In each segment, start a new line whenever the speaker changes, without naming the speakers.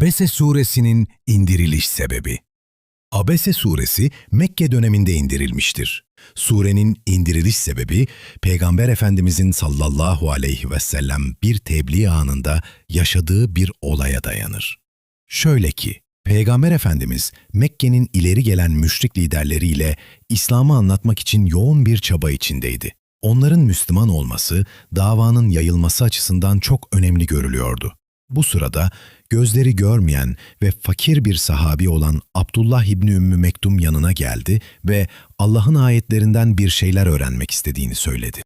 Abese suresinin indiriliş sebebi Abese suresi Mekke döneminde indirilmiştir. Surenin indiriliş sebebi Peygamber Efendimizin sallallahu aleyhi ve sellem bir tebliğ anında yaşadığı bir olaya dayanır. Şöyle ki, Peygamber Efendimiz Mekke'nin ileri gelen müşrik liderleriyle İslam'ı anlatmak için yoğun bir çaba içindeydi. Onların Müslüman olması, davanın yayılması açısından çok önemli görülüyordu. Bu sırada gözleri görmeyen ve fakir bir sahabi olan Abdullah İbni Ümmü Mektum yanına geldi ve Allah'ın ayetlerinden bir şeyler öğrenmek istediğini söyledi.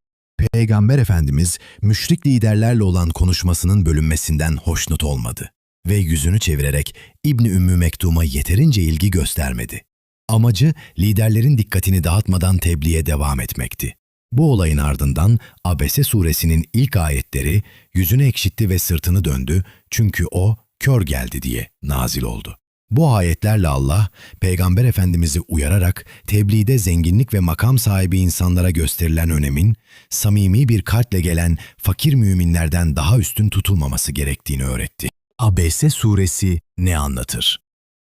Peygamber Efendimiz müşrik liderlerle olan konuşmasının bölünmesinden hoşnut olmadı ve yüzünü çevirerek İbni Ümmü Mektum'a yeterince ilgi göstermedi. Amacı liderlerin dikkatini dağıtmadan tebliğe devam etmekti. Bu olayın ardından Abese suresinin ilk ayetleri yüzünü ekşitti ve sırtını döndü çünkü o kör geldi diye nazil oldu. Bu ayetlerle Allah, Peygamber Efendimiz'i uyararak tebliğde zenginlik ve makam sahibi insanlara gösterilen önemin, samimi bir kalple gelen fakir müminlerden daha üstün tutulmaması gerektiğini öğretti. Abese suresi ne anlatır?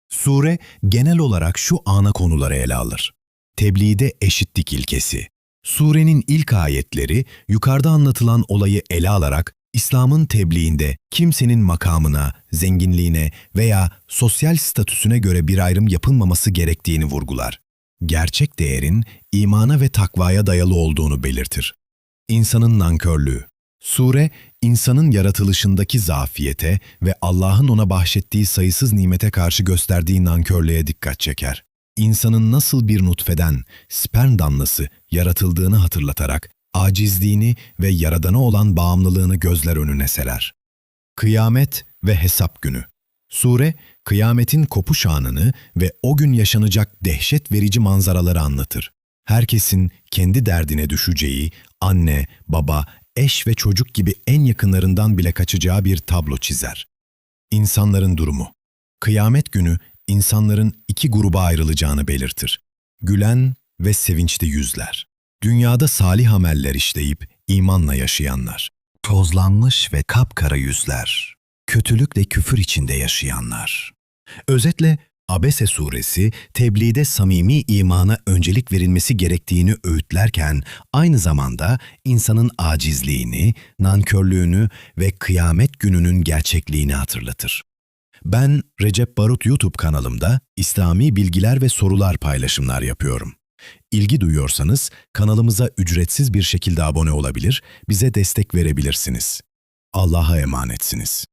Sure genel olarak şu ana konuları ele alır. Tebliğde eşitlik ilkesi. Surenin ilk ayetleri yukarıda anlatılan olayı ele alarak İslam'ın tebliğinde kimsenin makamına, zenginliğine veya sosyal statüsüne göre bir ayrım yapılmaması gerektiğini vurgular. Gerçek değerin imana ve takvaya dayalı olduğunu belirtir. İnsanın nankörlüğü. Sure, insanın yaratılışındaki zafiyete ve Allah'ın ona bahşettiği sayısız nimete karşı gösterdiği nankörlüğe dikkat çeker. İnsanın nasıl bir nutfeden, sperm damlası yaratıldığını hatırlatarak acizliğini ve yaradana olan bağımlılığını gözler önüne serer. Kıyamet ve hesap günü. Sure, kıyametin kopuş anını ve o gün yaşanacak dehşet verici manzaraları anlatır. Herkesin kendi derdine düşeceği, anne, baba, eş ve çocuk gibi en yakınlarından bile kaçacağı bir tablo çizer. İnsanların durumu. Kıyamet günü insanların iki gruba ayrılacağını belirtir. Gülen ve sevinçli yüzler. Dünyada salih ameller işleyip imanla yaşayanlar. Tozlanmış ve kapkara yüzler. Kötülükle küfür içinde yaşayanlar. Özetle Abese suresi tebliğde samimi imana öncelik verilmesi gerektiğini öğütlerken aynı zamanda insanın acizliğini, nankörlüğünü ve kıyamet gününün gerçekliğini hatırlatır. Ben Recep Barut YouTube kanalımda İslami bilgiler ve sorular paylaşımlar yapıyorum. İlgi duyuyorsanız kanalımıza ücretsiz bir şekilde abone olabilir, bize destek verebilirsiniz. Allah'a emanetsiniz.